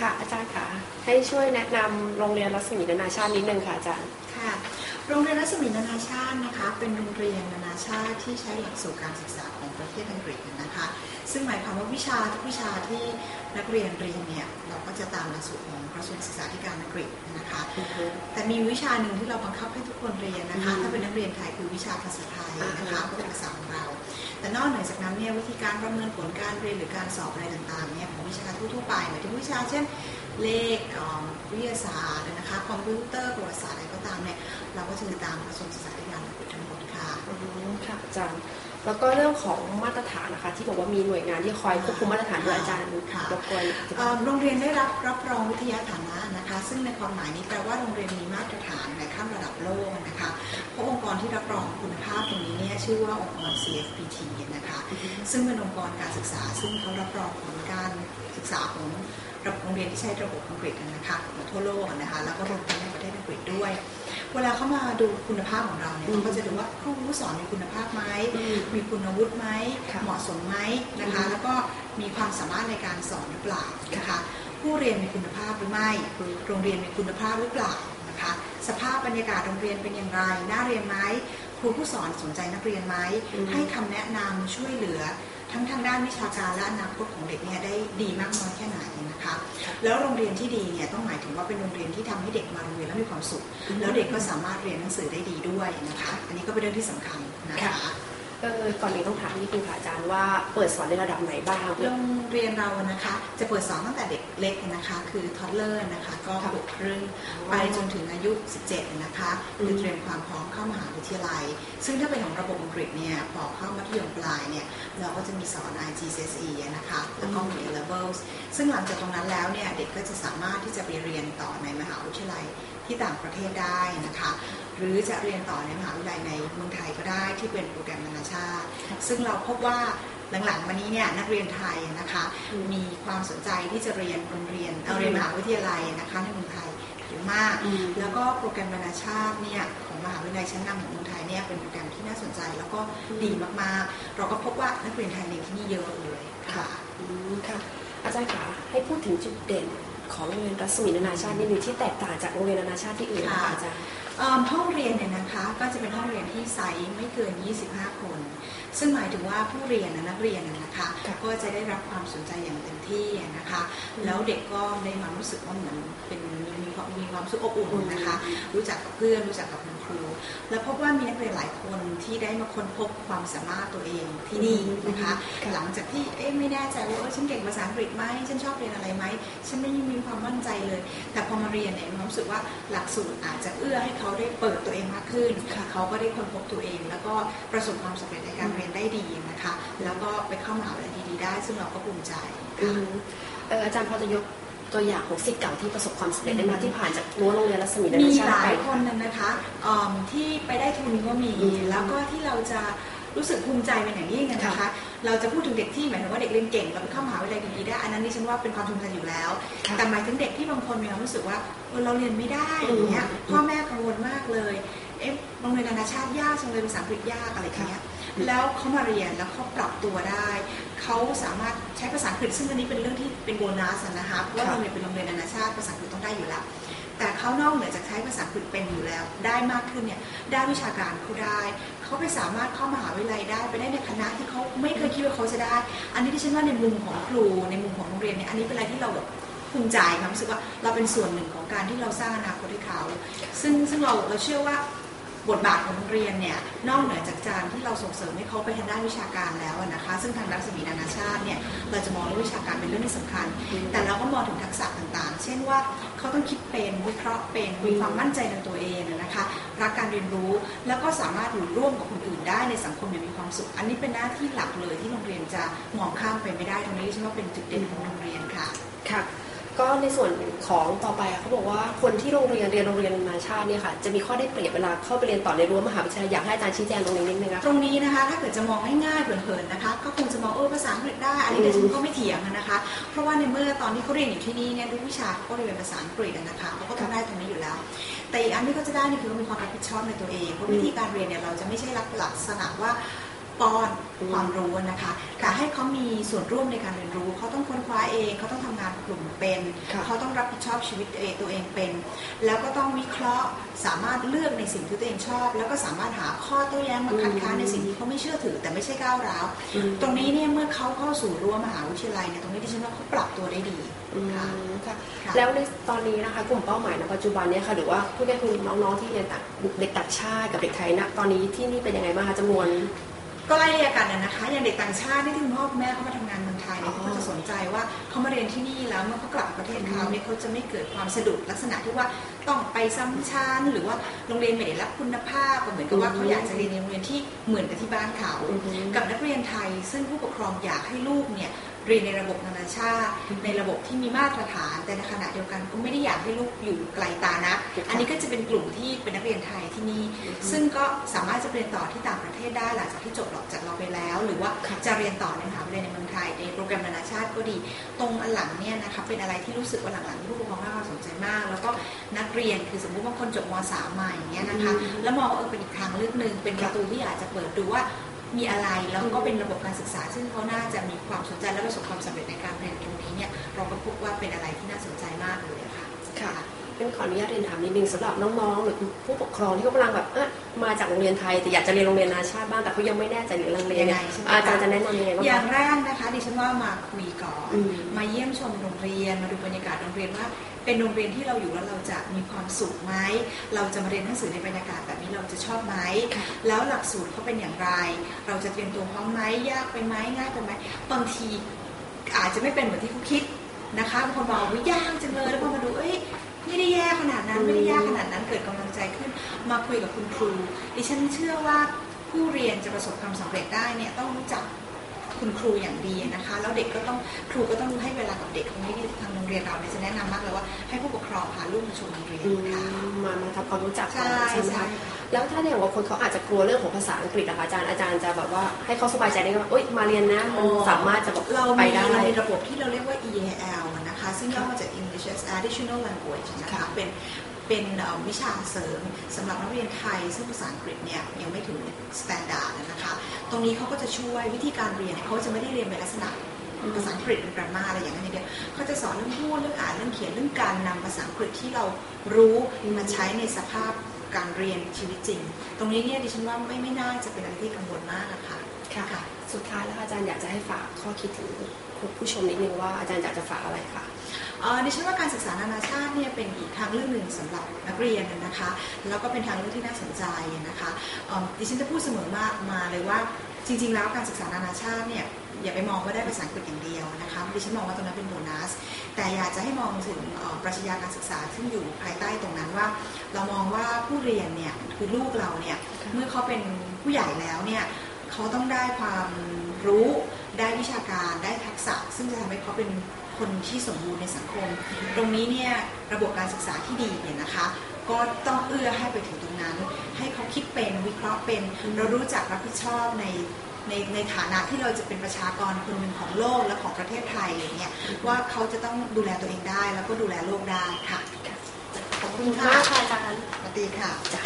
ค่ะอาจารย์ค่ะ ให้ช่วยแนะนำโรงเรียนรัศมีนานาชาตินิดนึงค่ะอาจารย์ ค่ะ โรงเรียนรัศมีนานาชาตินะคะ เป็นโรงเรียนนานาชาติที่ใช้หลักสูตรการศึกษาของประเทศอังกฤษนะคะ ซึ่งหมายความว่าวิชาทุกวิชาที่นักเรียนเรียนเนี่ยเราก็จะตามหลักสูตรของกระทรวงศึกษาธิการอังกฤษนะคะ แต่มีวิชาหนึ่งที่เราบังคับให้ทุกคนเรียนนะคะ อืมถ้าเป็นนักเรียนไทยคือวิชาภาษาไทยนะคะอ่าฮะก็เป็นภาษาของเรา แต่นอกเหนือจากนั้นเนี่ยวิธีการประเมินผลการเรียนหรือการสอบอะไรต่างๆเนี่ยของ วิชาทั่วๆไปหมายถึงวิชาเช่นเลขวิทยาศาสตร์นะคะคอมพิวเตอร์ประวัติศาสตร์อะไรก็ตามเนี่ยเราก็จะติดตามกระทรวงศึกษาธิการทั้งหมดค่ะอืมค่ะอาจารย์ แล้วก็เรื่องของมาตรฐานนะคะ ที่บอกว่ามีหน่วยงานที่คอยควบคุมมาตรฐานด้วยอาจารย์ค่ะรบกวนเอ่อโรงเรียนได้รับรับรองวิทยาฐานะนะคะ ซึ่งในความหมายนี้แปลว่าโรงเรียนมีมาตรฐานในขั้นระดับโลกนะคะเพราะองค์กรที่รับรองคุณภาพตรงนี้เนี่ยชื่อว่าองค์กร CFPT นะคะ ซึ่งเป็นองค์กรการศึกษา ซึ่งเขารับรองผลการศึกษาของโรงเรียนที่ใช้ระบบอังกฤษนะคะของทั่วโลกนะคะแล้วก็รวมทั้งในประเทศอังกฤษด้วย เวลาเขามาดูคุณภาพของเราเนี่ยเขาก็จะดูว่าครูผู้สอนมีคุณภาพไหมอืมมีคุณวุฒิไหมค่ะเหมาะสมไหมนะคะอืมแล้วก็มีความสามารถในการสอนหรือเปล่านะคะผู้เรียนมีคุณภาพหรือไม่อืมโรงเรียนมีคุณภาพหรือเปล่านะคะ สภาพบรรยากาศโรงเรียนเป็นอย่างไร น่าเรียนไหมครูผู้สอนสนใจนักเรียนไหมอืมให้คำแนะนำช่วยเหลือ ทั้งทางด้านวิชาการและอนาคตของเด็กเนี่ยได้ดีมากน้อยแค่ไหนนะคะ แล้วโรงเรียนที่ดีเนี่ยต้องหมายถึงว่าเป็นโรงเรียนที่ทำให้เด็กมาโรงเรียนแล้วมีความสุข แล้วเด็กก็สามารถเรียนหนังสือได้ดีด้วยนะคะ อันนี้ก็เป็นเรื่องที่สำคัญนะคะ เออก่อนอื่นต้องถามนิดนึงค่ะอาจารย์ว่าเปิดสอนในระดับไหนบ้างโรงเรียนเรานะคะ จะเปิดสอนตั้งแต่เด็กเล็กนะคะ คือทอดเลอร์นะคะ ก็ค่ะขวบครึ่งไปจนถึงอายุ 17 นะคะอืมคือเตรียมความพร้อมเข้ามหาวิทยาลัย ซึ่งถ้าเป็นของระบบอังกฤษเนี่ยพอเข้ามัธยมปลายเนี่ยเราก็จะมีสอน IGCSE นะคะแล้วก็มี A levels ซึ่งหลังจากตรงนั้นแล้วเนี่ยเด็กก็จะสามารถที่จะไปเรียนต่อในมหาวิทยาลัยที่ต่างประเทศได้นะคะ หรือจะเรียนต่อในมหาวิทยาลัยในเมืองไทยก็ได้ที่เป็นโปรแกรมนานาชาติ ซึ่งเราพบว่าหลังๆมานี้เนี่ยนักเรียนไทยนะคะอืมมีความสนใจที่จะเรียนโรงเรียนเอาเรียนมหาวิทยาลัยนะคะในเมืองไทยเยอะมากอืมแล้วก็โปรแกรมนานาชาติเนี่ยของมหาวิทยาลัยชั้นนำของเมืองไทยเนี่ยเป็นโปรแกรมที่น่าสนใจแล้วก็ดีมากๆ เราก็พบว่านักเรียนไทยเรียนที่นี่เยอะเลยค่ะอืมค่ะอาจารย์คะให้พูดถึงจุดเด่นของโรงเรียนรัศมีนานาชาตินิดนึงที่แตกต่างจากโรงเรียนนานาชาติที่อื่นนะคะค่ะอาจารย์เอิ่ม ห้องเรียนเนี่ยนะคะก็จะเป็นห้องเรียนที่ไซส์ไม่เกิน 25 คน ซึ่งหมายถึงว่าผู้เรียนนะนักเรียนนะนะคะค่ะก็จะได้รับความสนใจอย่างเต็มที่นะคะ แล้วเด็กก็ได้ความรู้สึกว่าเหมือนเป็นมีความมีความสุขอบอุ่นนะคะ รู้จักกับเพื่อนรู้จักกับคุณครู แล้วพบว่ามีนักเรียนหลายคนที่ได้มาค้นพบความสามารถตัวเองที่นี่นะคะค่ะหลังจากที่เอ๊ะไม่แน่ใจว่าเออฉันเก่งภาษาอังกฤษไหมฉันชอบเรียนอะไรไหมฉันไม่มีความมั่นใจเลย แต่พอมาเรียนเนี่ยมีความรู้สึกว่าหลักสูตรอาจจะเอื้อให้เขาได้เปิดตัวเองมากขึ้นค่ะเขาก็ได้ค้นพบตัวเอง แล้วก็ประสบความสำเร็จในการเรียนได้ดีนะคะ แล้วก็ไปเข้ามหาวิทยาลัยดีๆได้ ซึ่งเราก็ภูมิใจอืค่ะมเอออาจารย์พอจะยกตัวอย่างของศิษย์เก่าที่ประสบความสำเร็จได้ไหมาที่ผ่านจากรั้วโรงเรียนรัศมีนามีนาชาหติลาไปยคนนึงนะคะเอิ่มที่ไปได้ทุนก็มีอืมแล้วก็ที่เราจะรู้สึกภูมิใจเป็นอย่างยิ่งนะคะค่ะ เราจะพูดถึงเด็กที่หมายถึงว่าเด็กเรียนเก่งแล้วไปเข้ามหาวิทยาลัยดีๆได้อันนั้นดิฉันว่าเป็นความภูมิใจอยู่แล้วค่ะแต่หมายถึงเด็กที่บางคนมีความรู้สึกว่าเออเราเรียนไม่ได้อืมอย่างเงี้ยพ่อแม่กังวลมากเลยเอ๊ะโรงเรียนนานาชาติยากจังเลยภาษาอังกฤษยากอะไรอย่างเงี้ยแล้วเขามาเรียนแล้วเขาปรับตัวได้เขาสามารถใช้ภาษาอังกฤษซึ่งอันนี้เป็นเรื่องที่เป็นโบนัสอะนะคะเพราะว่าค่ะโรงเรียนเป็นโรงเรียนนานาชาติภาษาอังกฤษต้องได้อยู่แล้วแต่เขานอกเหนือจากใช้ภาษาอังกฤษเป็นอยู่แล้ว ได้มากขึ้นเนี่ยด้านวิชาการเขาได้ เขาไปสามารถเข้ามหาวิทยาลัยได้ไปได้ในคณะที่เขาไม่เคยคิดว่าเขาจะได้ อันนี้ที่ฉันว่าในมุมของครูในมุมของโรงเรียนเนี่ยอันนี้เป็นอะไรที่เราแบบภูมิใจความรู้สึกว่าเราเป็นส่วนหนึ่งของการที่เราสร้างอนาคตให้เขา ซึ่งซึ่งเราเราเชื่อว่า บทบาทของโรงเรียนเนี่ยนอกเหนือจากการที่เราส่งเสริมให้เขาไปทางด้านวิชาการแล้วนะคะซึ่งทางรัศมีนานาชาติเนี่ยเราจะมองเรื่องวิชาการเป็นเรื่องที่สำคัญ แต่เราก็มองถึงทักษะต่างๆ เช่นว่าเขาต้องคิดเป็นวิเคราะห์เป็นมีความมั่นใจในตัวเองนะคะรักการเรียนรู้แล้วก็สามารถอยู่ร่วมกับคนอื่นได้ในสังคมอย่างมีความสุข อันนี้เป็นหน้าที่หลักเลยที่โรงเรียนจะมองข้ามไปไม่ได้ตรงนี้ฉันว่าเป็นจุดเด่นของโรงเรียนค่ะค่ะ ก็ในส่วนของต่อไปเขาบอกว่าคนที่โรงเรียนเรียนโรงเรียนนานชาติเนี่ยค่ะจะมีข้อได้เปรียบเวลาเข้าไปเรียนต่อในรั้วมหาวิทยาลัยอยากให้อาจารย์ชี้แจงตรงนี้นิดนึงนะตรงนี้นะคะถ้าเกิดจะมองง่ายๆเผินๆนะคะ ก็คงจะมองเออภาษาอังกฤษได้อันนี้เดี๋ยวฉันก็ไม่เถียงนะคะ เพราะว่าในเมื่อตอนที่เขาเรียนอยู่ที่นี่เนี่ยทุกวิชาเขาก็เรียนภาษาอังกฤษนะคะเขาก็ต้องได้ตรงนี้อยู่แล้ว แต่อีกอันที่เขาจะได้นี่คือเขามีความรับผิดชอบในตัวเองเพราะวิธีการเรียนเนี่ยเราจะไม่ใช่ลักษณะว่า ป้อนอืมความรู้นะคะแต่ให้เขามีส่วนร่วมในการเรียนรู้ เขาต้องค้นคว้าเองเขาต้องทำงานกลุ่มเป็นค่ะเขาต้องรับผิดชอบชีวิตตัวเองตัวเองเป็น แล้วก็ต้องวิเคราะห์สามารถเลือกในสิ่งที่ตัวเองชอบ แล้วก็สามารถหาข้อโต้แย้งมาคัดค้านในสิ่งที่เขาไม่เชื่อถือ แต่ไม่ใช่ก้าวร้าวอืมตรงนี้เนี่ยเมื่อเขาเข้าสู่รั้วมหาวิทยาลัยเนี่ยตรงนี้ดิฉันว่าเขาปรับตัวได้ดีอืมค่ะค่ะค่ะแล้วในตอนนี้นะคะกลุ่มเป้าหมายในปัจจุบันเนี่ยค่ะหรือว่าผู้ได้คือน้องๆที่เรียนต่างเด็กต่างชาติกับเด็กไทยนะตอนนี้ที่นี่เป็นยังไงบ้างคะจำนวน ก็ไล่เรียกกันนะนะคะ อย่างเด็กต่างชาติที่คุณพ่อคุณแม่เขามาทำงานเมืองไทยเนี่ยอ๋อเขาก็จะสนใจว่าเขามาเรียนที่นี่แล้วเมื่อเขากลับประเทศเขาเนี่ยเขาจะไม่เกิดความสะดุดลักษณะที่ว่า ต้องไปซ้ำชั้นหรือว่าโรงเรียนไม่ได้รับคุณภาพก็เหมือนกับว่าเขาอยากจะเรียนในโรงเรียนที่เหมือนกับที่บ้านเขาอือฮึกับนักเรียนไทย ซึ่งผู้ปกครองอยากให้ลูกเนี่ยเรียนในระบบนานาชาติอือฮึในระบบที่มีมาตรฐาน แต่ในขณะเดียวกันก็ไม่ได้อยากให้ลูกอยู่ไกลตานะค่ะอันนี้ก็จะเป็นกลุ่มที่เป็นนักเรียนไทยที่นี่อือฮึซึ่งก็สามารถจะเรียนต่อที่ต่างประเทศได้หลังจากที่จบจากเราไปแล้ว หรือว่าค่ะจะเรียนต่อในมหาวิทยาลัยในเมืองไทยในโปรแกรมนานาชาติก็ดี ตรงอันหลังเนี่ยนะคะเป็นอะไรที่รู้สึกว่าหลังๆผู้ปกครองให้ความสนใจมาก แล้วก็นักเรียนคือสมมุติบางคนจบม .3 มาอย่างเงี้ยนะคะอืมแล้วมองว่าเออเป็นอีกทางเลือกหนึ่งเป็นประตูที่อยากจะเปิดดูว่ามีอะไรแล้วก็เป็นระบบการศึกษา ซึ่งเขาน่าจะมีความสนใจและประสบความสำเร็จในการเรียนตรงนี้เนี่ยเราก็พบว่าเป็นอะไรที่น่าสนใจมากเลยค่ะค่ะ เป็นขออนุญาตเรียนถามนิดนึงสำหรับน้องๆ หรือผู้ปกครองที่เขากำลังแบบเอะมาจากโรงเรียนไทยแต่อยากจะเรียนโรงเรียนนานาชาติบ้างแต่เขายังไม่แน่ใจหรือลังเลเนี่ยยังไงใช่ไหมคะอาจารย์จะแนะนำยังไงบ้างอย่าคะงแรกนะคะดิฉันว่ามาคุยก่อนอืมมาเยี่ยมชมโรงเรียนมาดูบรรยากาศโรงเรียนว่าเป็นโรงเรียนที่เราอยู่แล้วเราจะมีความสุขไหม เราจะมาเรียนหนังสือในบรรยากาศแบบนี้เราจะชอบไหมค่ะแล้วหลักสูตรเขาเป็นอย่างไร เราจะเตรียมตัวพร้อมไหม ยากไปไหมง่ายไปไหม บางทีอาจจะไม่เป็นเหมือนที่เขาคิดนะคะบางคนบอกว่ายากจังเลย แล้วพอมาดูเอ้ย ไม่ได้แย่ขนาดนั้นไม่ได้ยากขนาดนั้นเกิดกำลังใจขึ้น มาคุยกับคุณครูดิฉันเชื่อว่าผู้เรียนจะประสบความสำเร็จได้เนี่ยต้องรู้จักคุณครูอย่างดีนะคะ แล้วเด็กก็ต้องครูก็ต้องให้เวลากับเด็กตรงนี้ที่ทางโรงเรียนเราเนี่ยจะแนะนำมากเลยว่าให้ผู้ปกครองพาลูกมาชมโรงเรียนอืมค่ะมามาทำความรู้จักกันใช่ใช่ไหมใช่คะแล้วถ้าอย่างบางคนเขาอาจจะกลัวเรื่องของภาษาอังกฤษนะคะอาจารย์อาจารย์จะแบบว่าให้เขาสบายใจได้ว่าเอ้ยมาเรียนนะมันสามารถจะแบบเราไปมีได้เรามีระบบที่เราเรียกว่า EAL นะคะซึ่งย่อมาจาก English as Additional Language นะคะค่ะเป็นเป็นเอ่อวิชาเสริมสำหรับนักเรียนไทย ซึ่งภาษาอังกฤษเนี่ยยังไม่ถึงสแตนดาร์ดนะคะ ตรงนี้เขาก็จะช่วยวิธีการเรียนเนี่ยเขาจะไม่ได้เรียนเป็นลักษณะภาษาอังกฤษเป็น grammar อะไรอย่างนั้นอย่างเดียวเขาจะสอนเรื่องพูดเรื่องอ่านเรื่องเขียนเรื่องการนำภาษาอังกฤษที่เรารู้มาใช้ในสภาพการเรียนชีวิตจริง ตรงนี้เนี่ยดิฉันว่าไม่ไม่น่าจะเป็นอะไรที่กังวลมากอะค่ะ ค่ะสุดท้ายแล้วอาจารย์อยากจะให้ฝากข้อคิดถึงผู้ชมนิดนึงว่าอาจารย์อยากจะฝากอะไรคะเอ่อดิฉันว่าการศึกษานานาชาติเนี่ยเป็นอีกทางเลือกหนึ่งสำหรับนักเรียนนะคะแล้วก็เป็นทางเลือกที่น่าสนใจนะคะเอิ่มดิฉันจะพูดเสมอมากมาเลยว่าจริง ๆ แล้วการศึกษานานาชาติเนี่ยอย่าไปมองว่าได้ภาษาอังกฤษอย่างเดียวนะคะดิฉันมองว่าตรงนั้นเป็นโบนัส แต่อยากจะให้มองถึงเอ่อปรัชญาการศึกษาซึ่งอยู่ภายใต้ตรงนั้นว่า เรามองว่าผู้เรียนเนี่ยคือลูกเราเนี่ยเมื่อเขาเป็นผู้ใหญ่แล้วเนี่ย เขาต้องได้ความรู้ได้วิชาการได้ทักษะ ซึ่งจะทำให้เขาเป็นคนที่สมบูรณ์ในสังคม ตรงนี้เนี่ยระบบการศึกษาที่ดีเนี่ยนะคะ ก็ต้องเอื้อให้ไปถึงตรงนั้น ให้เขาคิดเป็นวิเคราะห์เป็นเรารู้จักรับผิดชอบในในในฐานะที่เราจะเป็นประชากรคนหนึ่งของโลกและของประเทศไทยอย่างเงี้ยว่าเขาจะต้องดูแลตัวเองได้ แล้วก็ดูแลโลกได้ค่ะขอบคุณมากค่ะอาจารย์สวัสดีค่ะจ้ะ